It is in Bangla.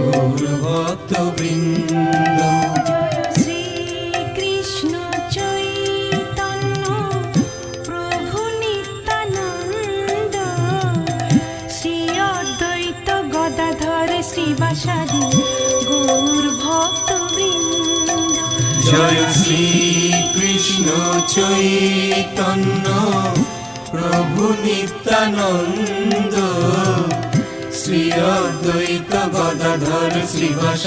গৌর ভক্ত বৃন্দ শ্রীকৃষ্ণ চৈতন্য প্রভু নিত্যানন্দ। শ্রী অদ্বৈত গদাধর শ্রীবাসাদি গৌর ভক্তবৃন্দ জয় শ্রী কৃষ্ণ চৈতন্য প্রভু নিত্যানন্দ। শ্রী অদ্বৈত গদাধর শ্রীবাস